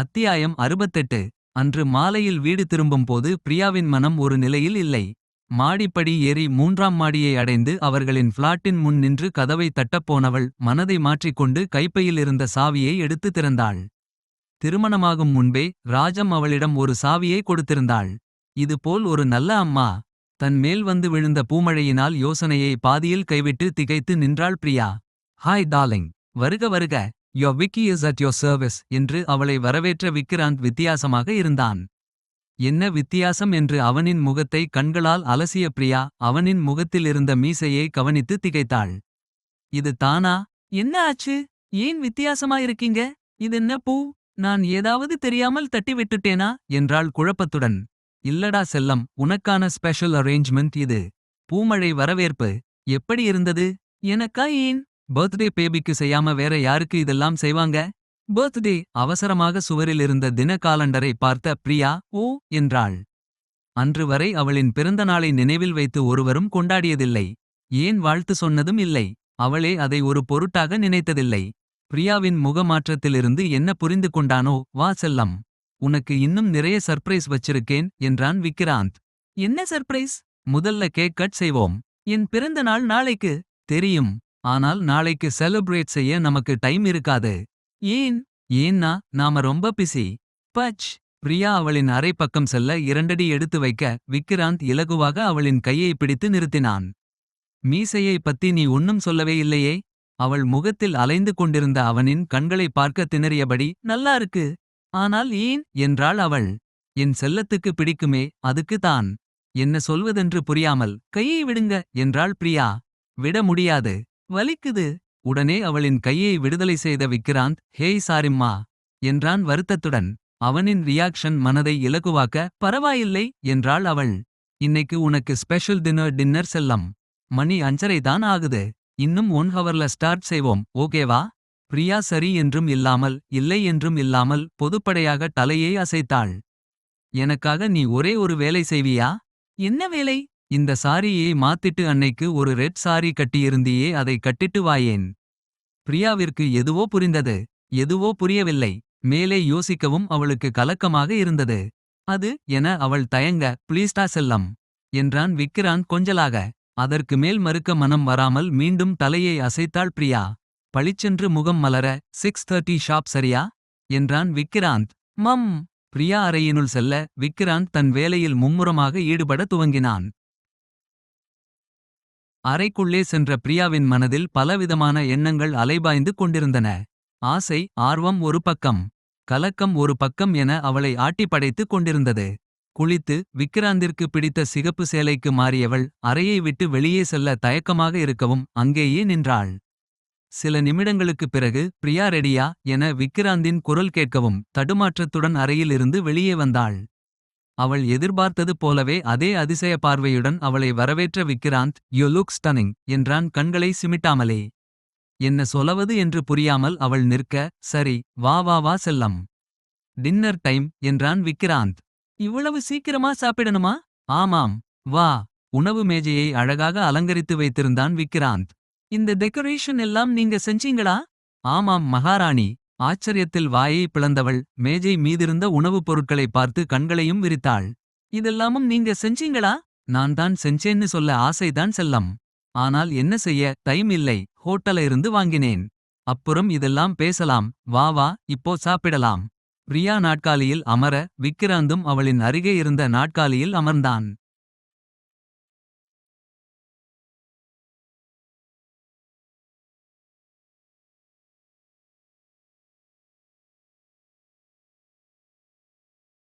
அத்தியாயம் அறுபத்தெட்டு. அன்று மாலையில் வீடு திரும்பும்போது பிரியாவின் மனம் ஒரு நிலையில் இல்லை. மாடிப்படி ஏறி மூன்றாம் மாடியை அடைந்து அவர்களின் ஃப்ளாட்டின் முன் நின்று கதவை தட்டப்போனவள் மனதை மாற்றிக்கொண்டு கைப்பையில் இருந்த சாவியை எடுத்து திறந்தாள். திருமணமாகும் முன்பே ராஜம் அவளிடம் ஒரு சாவியை கொடுத்திருந்தாள். இதுபோல் ஒரு நல்ல அம்மா. தன் மேல் வந்து விழுந்த பூமழையினால் யோசனையை பாதியில் கைவிட்டு திகைத்து நின்றாள் பிரியா. ஹாய் டாலிங் வருக வருக. Your Vicky is at your service என்று அவளை வரவேற்ற விக்கிராந்த் வித்தியாசமாக இருந்தான். என்ன வித்தியாசம் என்று அவனின் முகத்தை கண்களால் அலசிய பிரியா அவனின் முகத்தில் இருந்த மீசையை கவனித்து திகைத்தாள். இது தானா? என்ன ஆச்சு? ஏன் வித்தியாசமா இருக்கீங்க? என்ன பூ? நான் ஏதாவது தெரியாமல் தட்டி விட்டுட்டேனா? என்றாள் குழப்பத்துடன். இல்லடா செல்லம் உனக்கான ஸ்பெஷல் அரேஞ்ச்மெண்ட் இது. பூமழை வரவேற்பு. எப்படி இருந்தது? எனக்கா ஏன்? பர்த்டே பேபிக்கு செய்யாம வேற யாருக்கு இதெல்லாம் செய்வாங்க? பர்த்டே அவசரமாக சுவரில் இருந்த தின காலண்டரை பார்த்த பிரியா ஓ என்றாள். அன்று வரை அவளின் பிறந்த நாளை நினைவில் வைத்து ஒருவரும் கொண்டாடியதில்லை. ஏன் வாழ்த்து சொன்னதும் இல்லை. அவளே அதை ஒரு பொருட்டாக நினைத்ததில்லை. பிரியாவின் முகமாற்றத்திலிருந்து என்ன புரிந்து கொண்டானோ வா செல்லம் உனக்கு இன்னும் நிறைய சர்ப்ரைஸ் வச்சிருக்கேன் என்றான் விக்கிராந்த் என்ன சர்ப்ரைஸ்? முதல்ல கேக் கட் செய்வோம். என் பிறந்த நாள் நாளைக்கு. தெரியும். ஆனால் நாளைக்கு செலிப்ரேட் செய்ய நமக்கு டைம் இருக்காது. ஏன்? ஏன்னா நாம ரொம்ப பிஸி பச். பிரியா அவளின் அரை பக்கம் செல்ல இரண்டடி எடுத்து வைக்க விக்கிராந்த் இலகுவாக அவளின் கையை பிடித்து நிறுத்தினான். மீசையை பத்தி நீ ஒன்னும் சொல்லவே இல்லையே? அவள் முகத்தில் அலைந்து கொண்டிருந்த அவனின் கண்களை பார்க்க திணறியபடி நல்லா இருக்கு. ஆனால் ஏன்? என்றாள் அவள். என் செல்லத்துக்கு பிடிக்குமே அதுக்கு தான். என்ன சொல்வதென்று புரியாமல் கையை விடுங்க என்றாள் பிரியா. விட முடியாது. வலிக்குது. உடனே அவளின் கையை விடுதலை செய்த விக்கிராந்த் ஹேய் சாரிம்மா என்றான் வருத்தத்துடன். அவனின் ரியாக்ஷன் மனதை இலகுவாக்க பரவாயில்லை என்றாள் அவள். இன்னைக்கு உனக்கு ஸ்பெஷல் டின்னர் டின்னர் செல்லம். மணி அஞ்சரை தான் ஆகுது. இன்னும் ஒன் ஹவர்ல ஸ்டார்ட் செய்வோம் ஓகேவா பிரியா சரி என்றும் இல்லாமல் இல்லை என்றும் இல்லாமல் பொதுப்படையாக தலையை அசைத்தாள். எனக்காக நீ ஒரே ஒரு வேலை செய்வியா? என்ன வேலை? இந்த சாரியை மாத்திட்டு அன்னைக்கு ஒரு ரெட் சாரி கட்டியிருந்தியே அதை கட்டிட்டு வாயேன். பிரியாவிற்கு எதுவோ புரிந்தது எதுவோ புரியவில்லை. மேலே யோசிக்கவும் அவளுக்கு கலக்கமாக இருந்தது. அது என அவள் தயங்க ப்ளீஸ்டா செல்லம் என்றான் விக்கிராந்த் கொஞ்சலாக. அதற்கு மேல் மறுக்க மனம் வராமல் மீண்டும் தலையை அசைத்தாள் பிரியா. பளிச்சென்று முகம் மலர சிக்ஸ் தேர்ட்டி ஷாப் சரியா? என்றான் விக்கிராந்த் மம். பிரியா அறையினுள் செல்ல விக்கிராந்த் தன் வேலையில் மும்முரமாக ஈடுபட துவங்கினான். அறைக்குள்ளே சென்ற பிரியாவின் மனதில் பலவிதமான எண்ணங்கள் அலைபாய்ந்து கொண்டிருந்தன. ஆசை ஆர்வம் ஒரு பக்கம். கலக்கம் ஒரு பக்கம் என அவளை ஆட்டி படைத்துக் கொண்டிருந்தது. குளித்து விக்கிராந்திற்கு பிடித்த சிகப்பு சேலைக்கு மாறியவள் அறையை விட்டு வெளியே செல்ல தயக்கமாக இருக்கவும் அங்கேயே நின்றாள். சில நிமிடங்களுக்குப் பிறகு பிரியா ரெடியா? என விக்கிராந்தின் குரல் கேட்கவும் தடுமாற்றத்துடன் அறையிலிருந்து வெளியே வந்தாள். அவள் எதிர்பார்த்தது போலவே அதே அதிசய பார்வையுடன் அவளை வரவேற்ற விக்கிராந்த் யூ லுக் ஸ்டனிங் என்றான் கண்களை சிமிட்டாமலே. என்ன சொலவது? என்று புரியாமல் அவள் நிற்க சரி வா வா வா செல்லம். டின்னர் டைம் என்றான் விக்கிராந்த் இவ்வளவு சீக்கிரமா சாப்பிடணுமா? ஆமாம் வா. உணவு மேஜையை அழகாக அலங்கரித்து வைத்திருந்தான் விக்கிராந்த் இந்த டெக்கரேஷன் எல்லாம் நீங்க செஞ்சீங்களா? ஆமாம் மகாராணி. ஆச்சரியத்தில் வாயை பிளந்தவள் மேஜை மீதிருந்த உணவுப் பொருட்களை பார்த்து கண்களையும் விரித்தாள். இதெல்லாமும் நீங்க செஞ்சீங்களா? நான் தான் செஞ்சேன்னு சொல்ல ஆசைதான் செல்லம். ஆனால் என்ன செய்ய? டைம் இல்லை. ஹோட்டல இருந்து வாங்கினேன். அப்புறம் இதெல்லாம் பேசலாம். வா வா இப்போ சாப்பிடலாம். பிரியா நாட்காலியில் அமர விக்கிராந்தும் அவளின் அருகே இருந்த நாட்காலியில் அமர்ந்தான்.